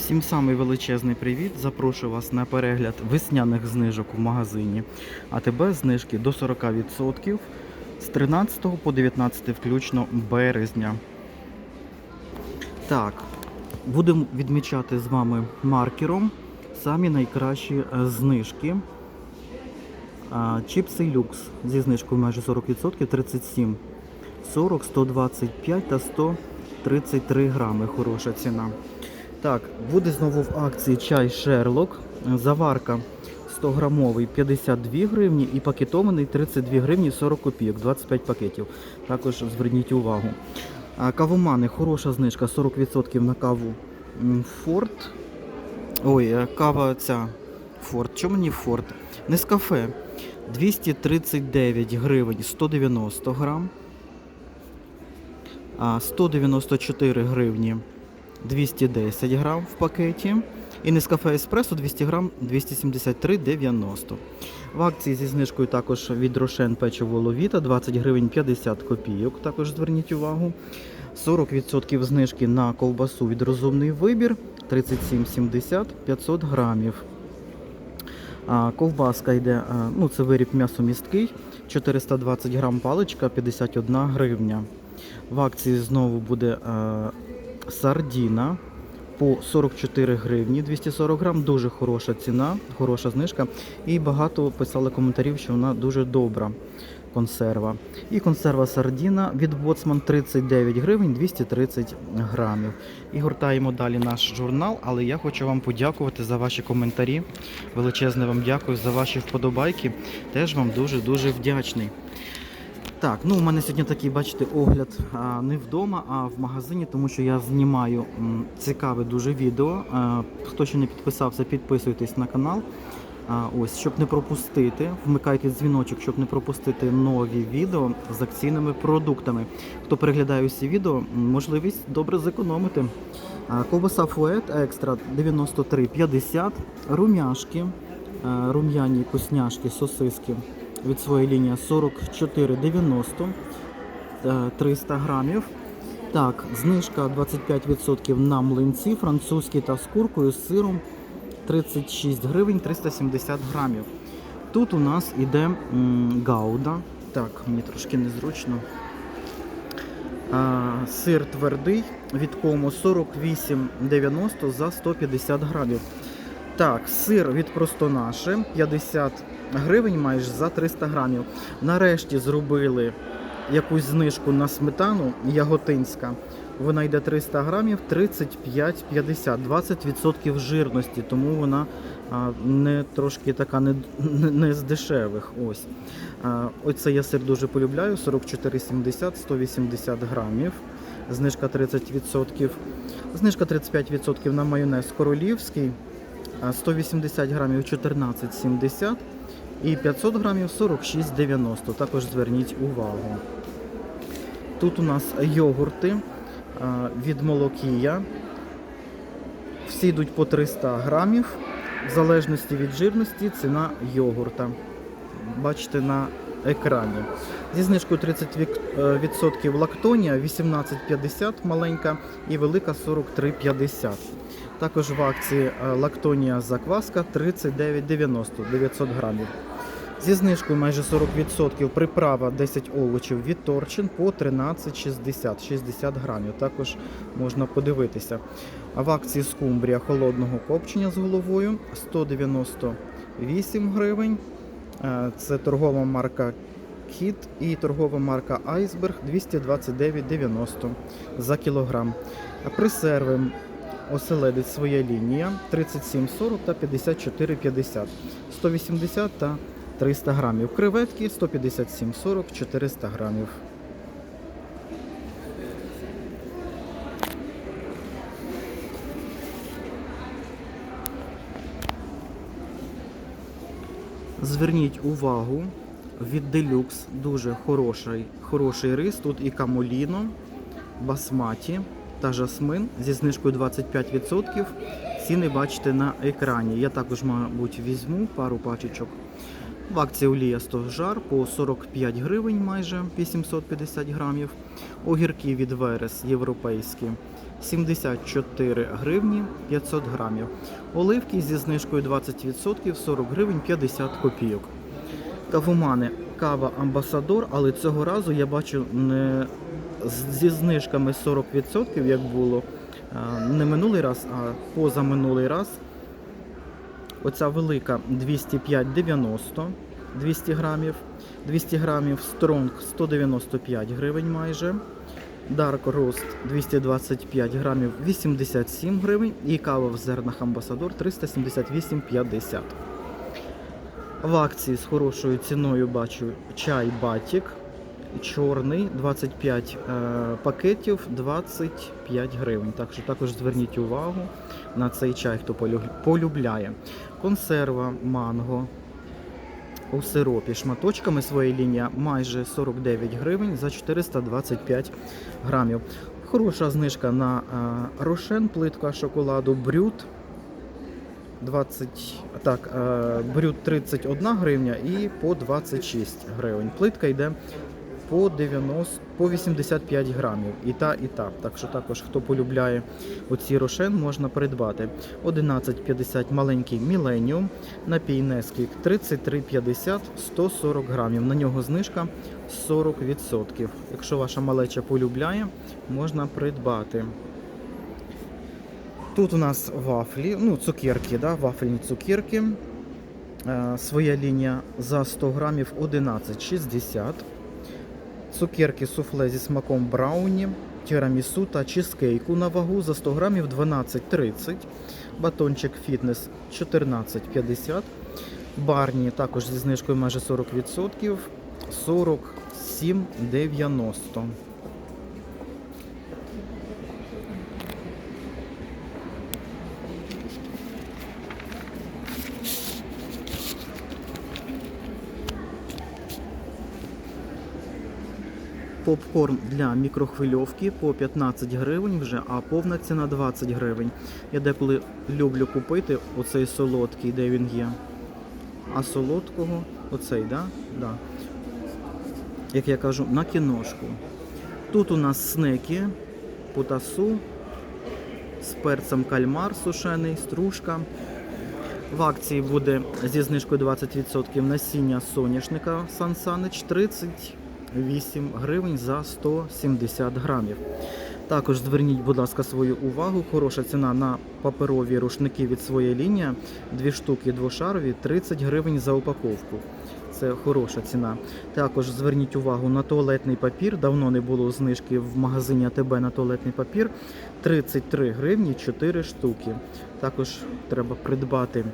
Всім самий величезний привіт. Запрошую вас на перегляд весняних знижок в магазині. АТБ знижки до 40% з 13 по 19 включно березня. Так, будемо відмічати з вами маркером самі найкращі е, знижки. А, Чіпси люкс зі знижкою майже 40%, 37, 40, 125 та 133 грами. Хороша ціна. Так, буде знову в акції чай Шерлок. Заварка 100 грамовий 52 гривні і пакетований 32 гривні 40 копійок, 25 пакетів. Також зверніть увагу. Кавомани, хороша знижка, 40% на каву Форт. Ой, е, кава ця Форт. Чому мені Форт? Нескафе 239 гривень 190 грам. 194 гривні 210 грам в пакеті. І Нескафе Еспресо 200 грам 273,90. В акції зі знижкою також від Рошен печиво Ловіта 20 гривень 50 копійок. Також зверніть увагу. 40% знижки на ковбасу від розумний вибір 37,70 500 грамів. А, ковбаска йде, ну це виріб м'ясомісткий, 420 грам паличка 51 гривня. В акції знову буде сардіна по 44 гривні 240 грам. Дуже хороша ціна, хороша знижка. І багато писали коментарів, що вона дуже добра консерва. І консерва сардіна від Боцман 39 гривень 230 грамів. І гортаємо далі наш журнал, але я хочу вам подякувати за ваші коментарі. Величезне вам дякую за ваші вподобайки. Теж вам дуже-дуже вдячний. Так, ну у мене сьогодні такий, бачите, огляд а, не вдома, а в магазині, тому що я знімаю м, цікаве дуже відео. А, хто ще не підписався, підписуйтесь на канал. А, ось, щоб не пропустити, вмикайте дзвіночок, щоб не пропустити нові відео з акційними продуктами. Хто переглядає усі відео, можливість добре зекономити. А, ковбаса Фует екстра 93,50, румяшки, рум'яні кусняшки, сосиски від своєї лінії 44,90 е, 300 грамів. Так, знижка 25% на млинці, французькі та з куркою, з сиром 36 гривень 370 грамів. Тут у нас іде гауда. Так, мені трошки незручно. А, сир твердий від кому 48,90 за 150 грамів. Так, сир від просто наше 50 гривень майже за 300 грамів. Нарешті зробили якусь знижку на сметану яготинська. Вона йде 300 грамів 35,50, 20% жирності, тому вона а, не трошки така не, не, з дешевих. Ось. А, оце я сир дуже полюбляю, 44,70, 180 грамів. Знижка 30%. Знижка 35% на майонез королівський. А 180 грамів 14,70 і 500 грамів 46,90. Також зверніть увагу. Тут у нас йогурти від Молокія. Всі йдуть по 300 грамів. В залежності від жирності ціна йогурта. Бачите на екрані. Зі знижкою 30% лактонія 18,50 маленька і велика 43,50. Також в акції е, лактонія закваска 39,90 900 грамів. Зі знижкою майже 40% приправа 10 овочів від Торчин по 13,60 60 грамів. Також можна подивитися. А в акції скумбрія холодного копчення з головою 198 гривень. Е, Це торгова марка Кіт і торгова марка Айсберг 229,90 за кілограм. Пресерви оселедець своя лінія 37,40 та 54,50, 180 та 300 грамів. Креветки 157,40 400 грамів. Зверніть увагу, від Deluxe дуже хороший, хороший рис. Тут і камоліно, басматі та жасмин зі знижкою 25%. Ціни бачите на екрані. Я також, мабуть, візьму пару пачечок. В акції олія 100 жар по 45 гривень майже 850 грамів. Огірки від Верес європейські 74 гривні 500 грамів. Оливки зі знижкою 20% 40 гривень 50 копійок. Кавомани кава Амбасадор, але цього разу я бачу не зі знижками 40%, як було не минулий раз, а позаминулий раз. Оця велика 205,90 200 грамів. 200 грамів Стронг 195 гривень майже. Dark Roast 225 грамів 87 гривень. І кава в зернах Амбасадор 378,50. В акції з хорошою ціною бачу чай Батік. Чорний 25 е, пакетів 25 гривень. Так що також зверніть увагу на цей чай, хто полюбляє. Консерва манго у сиропі шматочками своєї лінії майже 49 гривень за 425 грамів. Хороша знижка на е, рошен, плитка шоколаду Брют. 20, так, е, брют 31 гривня і по 26 гривень. Плитка йде по 90, по 85 грамів. І та, і та. Так що також, хто полюбляє оці рошен, можна придбати. 11,50 маленький Міленіум, напій Несквік 33,50 140 грамів. На нього знижка 40%. Якщо ваша малеча полюбляє, можна придбати. Тут у нас вафлі, ну, цукерки, да, вафельні цукерки. Е, своя лінія за 100 грамів 11,60. Цукерки суфле зі смаком брауні, тірамісу та чизкейку на вагу за 100 грамів 12,30. Батончик фітнес 14,50. Барні також зі знижкою майже 40%. 47,90. Попкорн для мікрохвильовки по 15 гривень вже, а повна ціна 20 гривень. Я деколи люблю купити оцей солодкий, де він є. А солодкого, оцей, да? Да. Як я кажу, на кіношку. Тут у нас снеки, путасу, з перцем кальмар сушений, стружка. В акції буде зі знижкою 20% насіння соняшника Сан Санич 38 гривень за 170 грамів. Також зверніть, будь ласка, свою увагу. Хороша ціна на паперові рушники від своєї лінії. Дві штуки двошарові 30 гривень за упаковку. Це хороша ціна. Також зверніть увагу на туалетний папір. Давно не було знижки в магазині АТБ на туалетний папір. 33 гривні 4 штуки. Також треба придбати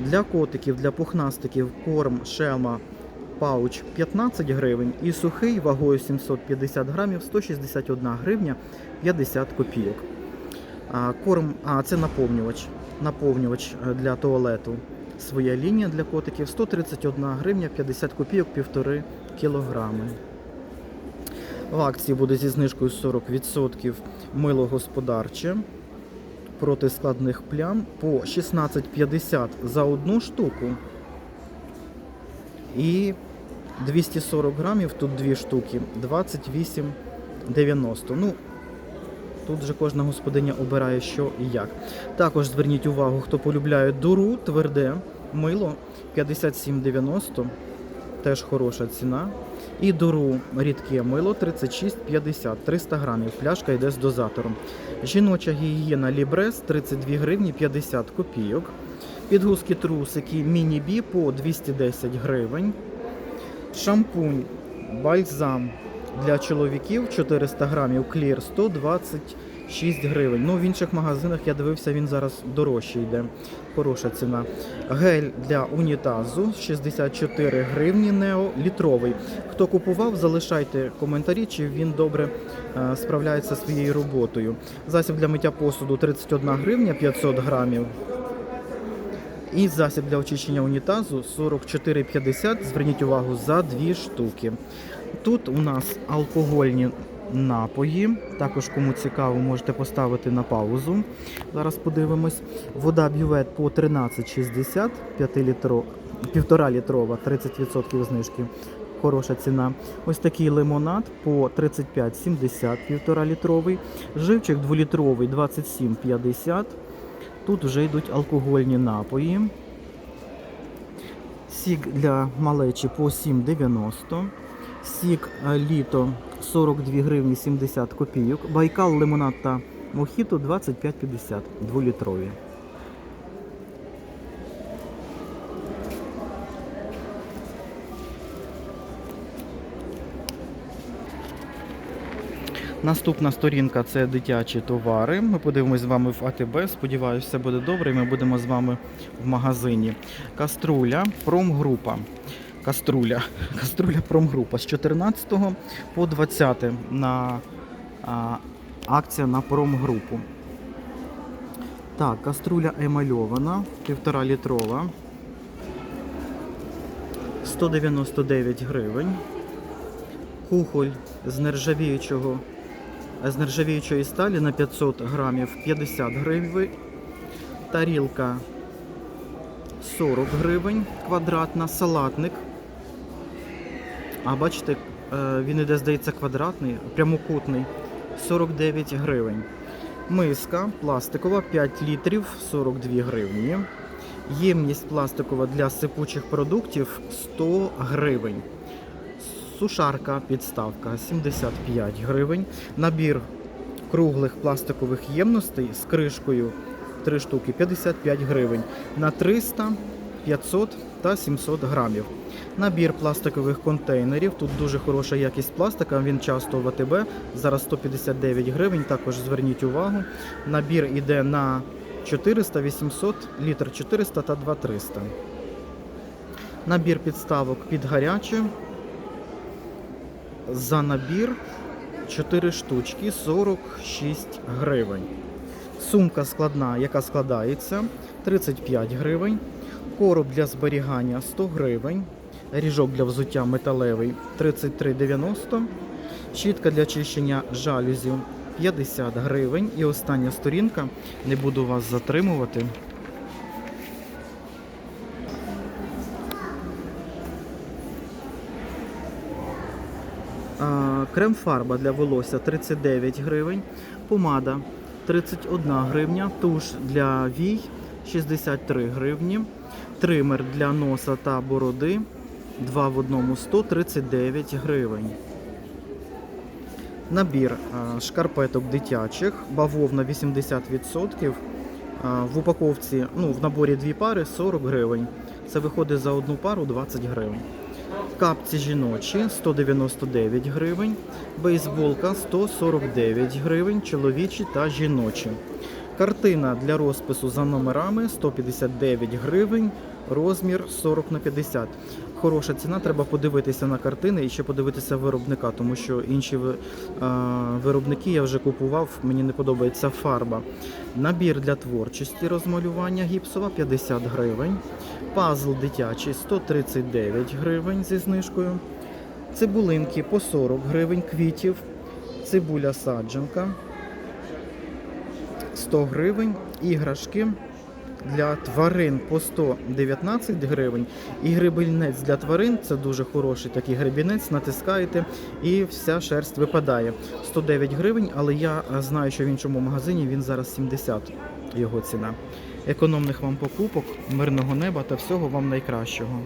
для котиків, для пухнастиків корм шелма пауч 15 гривень і сухий вагою 750 грамів 161 гривня 50 копійок. А, корм, а це наповнювач. Наповнювач е, для туалету. Своя лінія для котиків 131 гривня 50 копійок, 1,5 кілограми. В акції буде зі знижкою 40% мило господарче проти складних плям по 16,50 за одну штуку. І 240 грамів, тут дві штуки, 28,90. Ну, тут же кожна господиня обирає, що і як. Також зверніть увагу, хто полюбляє дуру, тверде мило 57,90. Теж хороша ціна. І дуру рідке мило 36,50, 300 грамів. Пляшка йде з дозатором. Жіноча гігієна Лібрес 32 гривні 50 копійок. Підгузки трусики міні-бі по 210 гривень. Шампунь бальзам для чоловіків 400 грамів клір 126 гривень. Ну, в інших магазинах я дивився, він зараз дорожче йде. Хороша ціна. Гель для унітазу 64 гривні нео літровий. Хто купував, залишайте коментарі, чи він добре е, справляється зі своєю роботою. Засіб для миття посуду 31 гривня 500 грамів. І засіб для очищення унітазу 44,50. Зверніть увагу за дві штуки. Тут у нас алкогольні напої. Також, кому цікаво, можете поставити на паузу. Зараз подивимось. Вода бювет по 13,60, 1,5 літрова, 30% знижки. хороша ціна. Ось такий лимонад по 35,70 півтора літровий. Живчик 2-літровий 27,50. Тут вже йдуть алкогольні напої. Сік для малечі по 7,90. Сік е, літо 42 гривні 70 копійок. Байкал, лимонад та мохіто 25,50 2-літрові. Наступна сторінка це дитячі товари. Ми подивимось з вами в АТБ. Сподіваюся, все буде добре. і Ми будемо з вами в магазині. Каструля, промгрупа. Каструля. Каструля промгрупа з 14 по 20 на а, акція на промгрупу. Так, каструля емальована, півтора літрова. 199 гривень. Кухоль з нержавіючого з нержавіючої сталі на 500 грамів 50 гривень. Тарілка 40 гривень квадратна, салатник. А бачите, е, він іде, здається, квадратний, прямокутний 49 гривень. Миска пластикова 5 літрів 42 гривні. Ємність пластикова для сипучих продуктів 100 гривень. Сушарка підставка 75 гривень. Набір круглих пластикових ємностей з кришкою 3 штуки 55 гривень. На 300, 500 та 700 грамів. Набір пластикових контейнерів. Тут дуже хороша якість пластика. Він часто в АТБ. Зараз 159 гривень. Також зверніть увагу. Набір іде на 400, 800, літр 400 та 2300. Набір підставок під гаряче. За набір 4 штучки 46 гривень. Сумка складна, яка складається 35 гривень. Короб для зберігання 100 гривень. Ріжок для взуття металевий 33,90. Щітка для чищення жалюзів 50 гривень. І остання сторінка. Не буду вас затримувати. Крем-фарба для волосся 39 гривень, помада 31 гривня, туш для вій 63 гривні, тример для носа та бороди 2 в одному 139 гривень. Набір шкарпеток дитячих, бавовна 80%. В упаковці, ну, в наборі дві пари 40 гривень. Це виходить за одну пару 20 гривень. Капці жіночі 199 гривень, бейсболка 149 гривень, чоловічі та жіночі. Картина для розпису за номерами 159 гривень, розмір 40 на 50. Хороша ціна, треба подивитися на картини і ще подивитися виробника, тому що інші виробники я вже купував, мені не подобається фарба. Набір для творчості розмалювання гіпсова 50 гривень. Пазл дитячий 139 гривень зі знижкою. Цибулинки по 40 гривень квітів. Цибуля саджанка 100 гривень. Іграшки для тварин по 119 гривень. І грибельнець для тварин це дуже хороший такий гребінець. Натискаєте і вся шерсть випадає. 109 гривень, але я знаю, що в іншому магазині він зараз 70 його ціна. Економних вам покупок, мирного неба та всього вам найкращого.